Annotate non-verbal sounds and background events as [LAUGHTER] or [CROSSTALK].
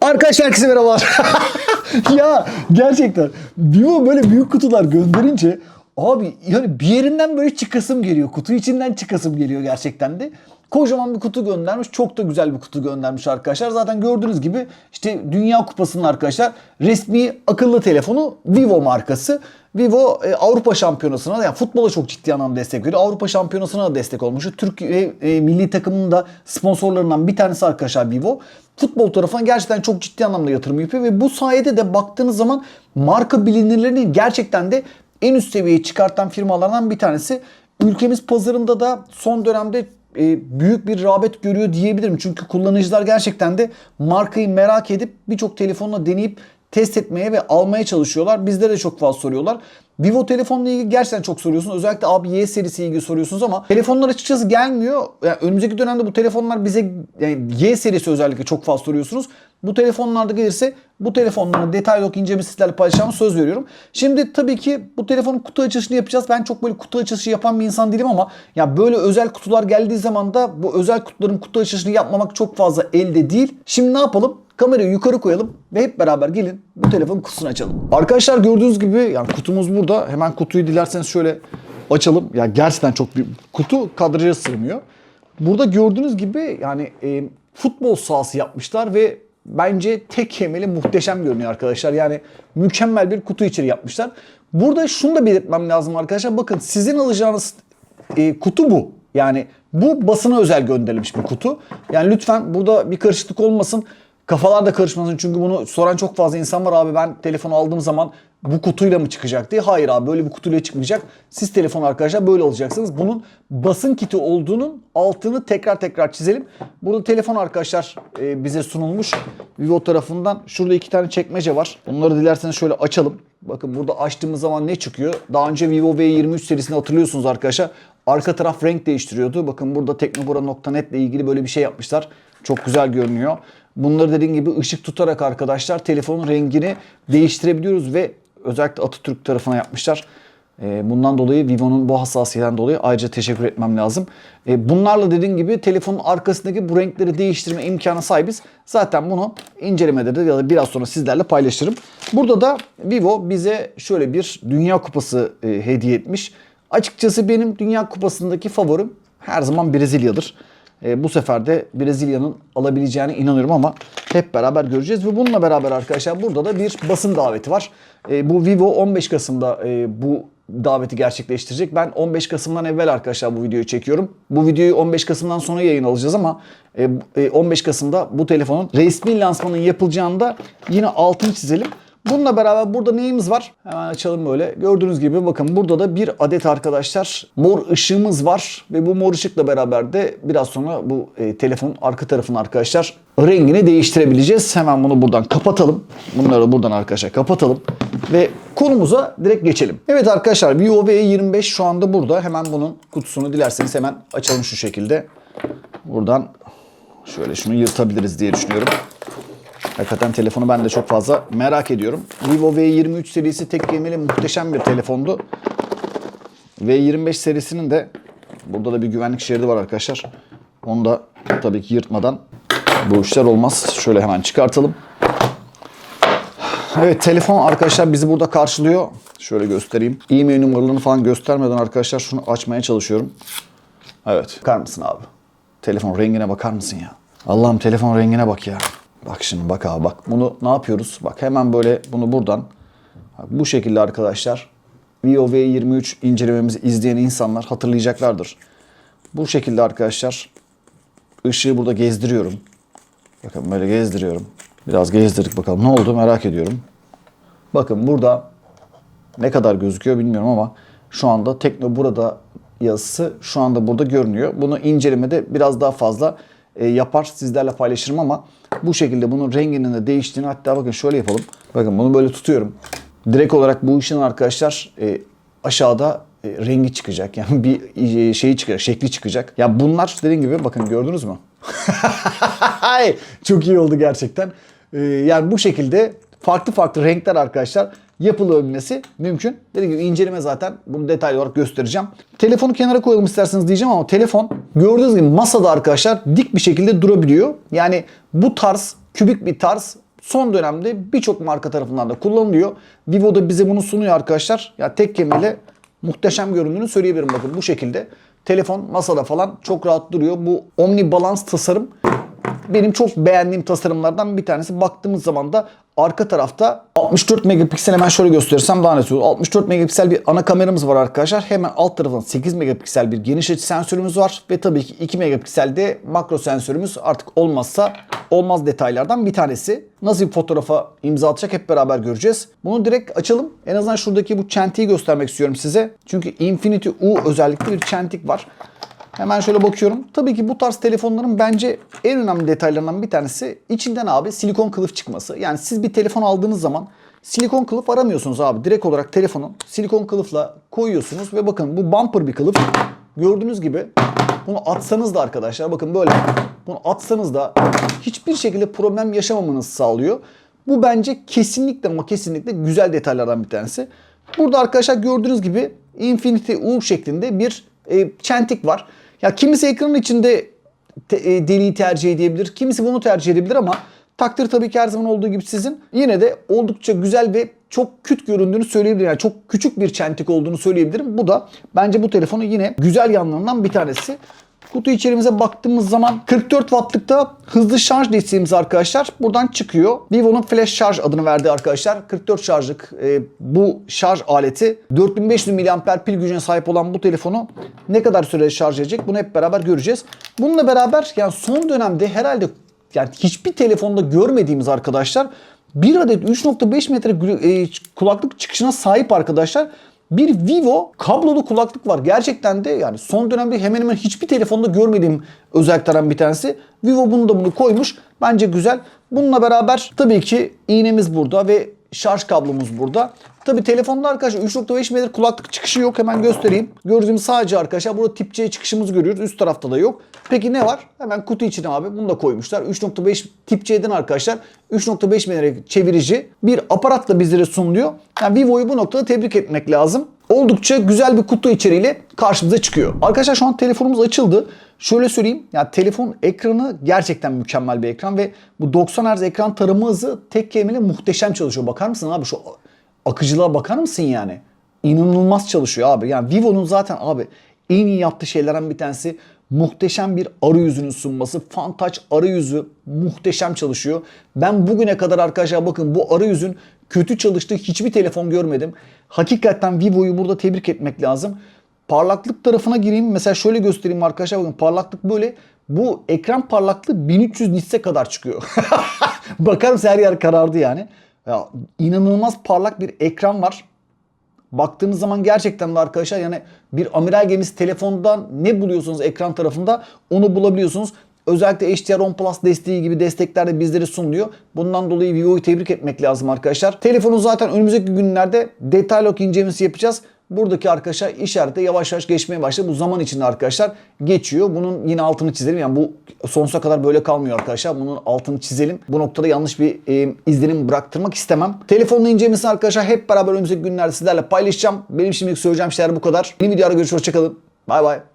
Arkadaşlar herkese merhabalar. [LAUGHS] ya gerçekten Vivo böyle büyük kutular gönderince abi yani bir yerinden böyle çıkasım geliyor. Kutu içinden çıkasım geliyor gerçekten de. Kocaman bir kutu göndermiş. Çok da güzel bir kutu göndermiş arkadaşlar. Zaten gördüğünüz gibi işte Dünya Kupası'nın arkadaşlar resmi akıllı telefonu Vivo markası. Vivo e, Avrupa Şampiyonası'na yani futbola çok ciddi anlamda destek veriyor. Avrupa Şampiyonası'na da destek olmuş. Türkiye e, milli takımının da sponsorlarından bir tanesi arkadaşlar Vivo. Futbol tarafına gerçekten çok ciddi anlamda yatırım yapıyor ve bu sayede de baktığınız zaman marka bilinirlerini gerçekten de en üst seviyeye çıkartan firmalardan bir tanesi. Ülkemiz pazarında da son dönemde e, büyük bir rağbet görüyor diyebilirim. Çünkü kullanıcılar gerçekten de markayı merak edip birçok telefonla deneyip test etmeye ve almaya çalışıyorlar. Bizde de çok fazla soruyorlar. Vivo telefonla ilgili gerçekten çok soruyorsunuz. Özellikle abi Y serisi ilgili soruyorsunuz ama telefonlar açıkçası gelmiyor. Yani önümüzdeki dönemde bu telefonlar bize yani Y serisi özellikle çok fazla soruyorsunuz. Bu telefonlarda gelirse bu telefonların detaylı olarak inceleme sizlerle paylaşacağımı söz veriyorum. Şimdi tabii ki bu telefonun kutu açılışını yapacağız. Ben çok böyle kutu açılışı yapan bir insan değilim ama ya böyle özel kutular geldiği zaman da bu özel kutuların kutu açılışını yapmamak çok fazla elde değil. Şimdi ne yapalım? Kamerayı yukarı koyalım ve hep beraber gelin bu telefonun kutusunu açalım. Arkadaşlar gördüğünüz gibi yani kutumuz burada. Hemen kutuyu dilerseniz şöyle açalım. Ya gerçekten çok büyük. Kutu kadraja sığmıyor. Burada gördüğünüz gibi yani e, futbol sahası yapmışlar ve bence tek kelimeyle muhteşem görünüyor arkadaşlar. Yani mükemmel bir kutu içeri yapmışlar. Burada şunu da belirtmem lazım arkadaşlar. Bakın sizin alacağınız e, kutu bu. Yani bu basına özel gönderilmiş bir kutu. Yani lütfen burada bir karışıklık olmasın. Kafalar da karışmasın çünkü bunu soran çok fazla insan var abi ben telefonu aldığım zaman bu kutuyla mı çıkacak diye. Hayır abi böyle bir kutuyla çıkmayacak. Siz telefon arkadaşlar böyle alacaksınız. Bunun basın kiti olduğunun altını tekrar tekrar çizelim. Burada telefon arkadaşlar e, bize sunulmuş Vivo tarafından. Şurada iki tane çekmece var. Onları dilerseniz şöyle açalım. Bakın burada açtığımız zaman ne çıkıyor? Daha önce Vivo V23 serisini hatırlıyorsunuz arkadaşlar. Arka taraf renk değiştiriyordu. Bakın burada teknogora.net ile ilgili böyle bir şey yapmışlar. Çok güzel görünüyor. Bunları dediğim gibi ışık tutarak arkadaşlar telefonun rengini değiştirebiliyoruz ve özellikle Atatürk tarafına yapmışlar. Ee, Bundan dolayı Vivo'nun bu hassasiyetten dolayı ayrıca teşekkür etmem lazım. Ee, Bunlarla dediğim gibi telefonun arkasındaki bu renkleri değiştirme imkanı sahibiz. Zaten bunu incelemede de ya da biraz sonra sizlerle paylaşırım. Burada da Vivo bize şöyle bir Dünya Kupası e, hediye etmiş. Açıkçası benim Dünya Kupası'ndaki favorim her zaman Brezilya'dır. E, bu sefer de Brezilya'nın alabileceğine inanıyorum ama hep beraber göreceğiz. Ve bununla beraber arkadaşlar burada da bir basın daveti var. E, bu Vivo 15 Kasım'da e, bu daveti gerçekleştirecek. Ben 15 Kasım'dan evvel arkadaşlar bu videoyu çekiyorum. Bu videoyu 15 Kasım'dan sonra yayın alacağız ama e, e, 15 Kasım'da bu telefonun resmi lansmanının yapılacağında yine altını çizelim. Bununla beraber burada neyimiz var? Hemen açalım böyle. Gördüğünüz gibi bakın burada da bir adet arkadaşlar mor ışığımız var. Ve bu mor ışıkla beraber de biraz sonra bu e, telefonun arka tarafını arkadaşlar rengini değiştirebileceğiz. Hemen bunu buradan kapatalım. Bunları buradan arkadaşlar kapatalım. Ve konumuza direkt geçelim. Evet arkadaşlar Vivo V25 şu anda burada. Hemen bunun kutusunu dilerseniz hemen açalım şu şekilde. Buradan şöyle şunu yırtabiliriz diye düşünüyorum. Hakikaten telefonu ben de çok fazla merak ediyorum. Vivo V23 serisi tek kelimeyle muhteşem bir telefondu. V25 serisinin de burada da bir güvenlik şeridi var arkadaşlar. Onu da tabii ki yırtmadan bu işler olmaz. Şöyle hemen çıkartalım. Evet telefon arkadaşlar bizi burada karşılıyor. Şöyle göstereyim. E-mail numaralarını falan göstermeden arkadaşlar şunu açmaya çalışıyorum. Evet. Bakar mısın abi? Telefon rengine bakar mısın ya? Allah'ım telefon rengine bak ya. Bak şimdi bak abi bak. Bunu ne yapıyoruz? Bak hemen böyle bunu buradan. Bu şekilde arkadaşlar. Vivo V23 incelememizi izleyen insanlar hatırlayacaklardır. Bu şekilde arkadaşlar ışığı burada gezdiriyorum. Bakın böyle gezdiriyorum. Biraz gezdirdik bakalım ne oldu merak ediyorum. Bakın burada ne kadar gözüküyor bilmiyorum ama şu anda Tekno burada yazısı şu anda burada görünüyor. Bunu incelemede biraz daha fazla e, yapar sizlerle paylaşırım ama bu şekilde bunun renginin de değiştiğini hatta bakın şöyle yapalım. Bakın bunu böyle tutuyorum. Direkt olarak bu işin arkadaşlar e, aşağıda e, rengi çıkacak. Yani bir e, şeyi çıkacak, şekli çıkacak. Ya bunlar dediğim gibi bakın gördünüz mü? [LAUGHS] Çok iyi oldu gerçekten. E, yani bu şekilde farklı farklı renkler arkadaşlar yapılabilmesi mümkün. Dediğim gibi inceleme zaten bunu detaylı olarak göstereceğim. Telefonu kenara koyalım isterseniz diyeceğim ama telefon gördüğünüz gibi masada arkadaşlar dik bir şekilde durabiliyor. Yani bu tarz kübik bir tarz son dönemde birçok marka tarafından da kullanılıyor. Vivo da bize bunu sunuyor arkadaşlar. Ya tek kelimeyle muhteşem göründüğünü söyleyebilirim bakın bu şekilde. Telefon masada falan çok rahat duruyor. Bu Omni Balance tasarım benim çok beğendiğim tasarımlardan bir tanesi. Baktığımız zaman da arka tarafta 64 megapiksel hemen şöyle gösterirsem daha net olur. 64 megapiksel bir ana kameramız var arkadaşlar. Hemen alt taraftan 8 megapiksel bir geniş açı sensörümüz var. Ve tabii ki 2 megapiksel de makro sensörümüz artık olmazsa olmaz detaylardan bir tanesi. Nasıl bir fotoğrafa imza atacak hep beraber göreceğiz. Bunu direkt açalım. En azından şuradaki bu çentiği göstermek istiyorum size. Çünkü Infinity U özellikle bir çentik var. Hemen şöyle bakıyorum. Tabii ki bu tarz telefonların bence en önemli detaylarından bir tanesi içinden abi silikon kılıf çıkması. Yani siz bir telefon aldığınız zaman silikon kılıf aramıyorsunuz abi. Direkt olarak telefonu silikon kılıfla koyuyorsunuz ve bakın bu bumper bir kılıf. Gördüğünüz gibi bunu atsanız da arkadaşlar bakın böyle bunu atsanız da hiçbir şekilde problem yaşamamanızı sağlıyor. Bu bence kesinlikle ama kesinlikle güzel detaylardan bir tanesi. Burada arkadaşlar gördüğünüz gibi Infinity U şeklinde bir e, çentik var. Ya kimisi ekranın içinde te, e, deliği tercih edebilir. Kimisi bunu tercih edebilir ama takdir tabii ki her zaman olduğu gibi sizin. Yine de oldukça güzel ve çok küt göründüğünü söyleyebilirim. Yani çok küçük bir çentik olduğunu söyleyebilirim. Bu da bence bu telefonu yine güzel yanlarından bir tanesi. Kutu içeriğimize baktığımız zaman 44 wattlıkta hızlı şarj desteğimiz arkadaşlar buradan çıkıyor. Vivo'nun flash şarj adını verdi arkadaşlar. 44 şarjlık e, bu şarj aleti 4500 mAh pil gücüne sahip olan bu telefonu ne kadar sürede şarj edecek bunu hep beraber göreceğiz. Bununla beraber yani son dönemde herhalde yani hiçbir telefonda görmediğimiz arkadaşlar bir adet 3.5 metre e, kulaklık çıkışına sahip arkadaşlar. Bir Vivo kablolu kulaklık var. Gerçekten de yani son dönemde hemen hemen hiçbir telefonda görmediğim özelliklerden bir tanesi. Vivo bunu da bunu koymuş. Bence güzel. Bununla beraber tabii ki iğnemiz burada ve şarj kablomuz burada. Tabii telefonda arkadaşlar 3.5 metre kulaklık çıkışı yok. Hemen göstereyim. Gördüğümüz sadece arkadaşlar burada tip C çıkışımızı görüyoruz. Üst tarafta da yok. Peki ne var? Hemen kutu içine abi bunu da koymuşlar. 3.5 tip C'den arkadaşlar 3.5 metre çevirici bir aparatla bizlere sunuluyor. Yani Vivo'yu bu noktada tebrik etmek lazım. Oldukça güzel bir kutu içeriğiyle karşımıza çıkıyor. Arkadaşlar şu an telefonumuz açıldı. Şöyle söyleyeyim. Yani telefon ekranı gerçekten mükemmel bir ekran ve bu 90 Hz ekran tarama hızı tek kelimeyle muhteşem çalışıyor. Bakar mısın abi şu akıcılığa bakar mısın yani? İnanılmaz çalışıyor abi. Yani Vivo'nun zaten abi en iyi yaptığı şeylerden bir tanesi muhteşem bir arayüzünün sunması. FunTouch arayüzü muhteşem çalışıyor. Ben bugüne kadar arkadaşlar bakın bu arayüzün kötü çalıştığı hiçbir telefon görmedim. Hakikaten Vivo'yu burada tebrik etmek lazım. Parlaklık tarafına gireyim. Mesela şöyle göstereyim arkadaşlar bakın parlaklık böyle. Bu ekran parlaklığı 1300 nits'e kadar çıkıyor. [LAUGHS] Bakar mısın her yer karardı yani. Ya, inanılmaz parlak bir ekran var. Baktığınız zaman gerçekten de arkadaşlar yani bir amiral gemisi telefondan ne buluyorsunuz ekran tarafında onu bulabiliyorsunuz. Özellikle HDR10 Plus desteği gibi destekler de bizlere sunuluyor. Bundan dolayı Vivo'yu tebrik etmek lazım arkadaşlar. Telefonu zaten önümüzdeki günlerde detaylı incelemesi yapacağız. Buradaki arkadaşlar işarete yavaş yavaş geçmeye başladı. Bu zaman içinde arkadaşlar geçiyor. Bunun yine altını çizelim. Yani bu sonsuza kadar böyle kalmıyor arkadaşlar. Bunun altını çizelim. Bu noktada yanlış bir e, izlenim bıraktırmak istemem. Telefonun incelemesini arkadaşlar hep beraber önümüzdeki günlerde sizlerle paylaşacağım. Benim şimdilik söyleyeceğim şeyler bu kadar. Yeni videoda görüşürüz. Hoşçakalın. Bay bay.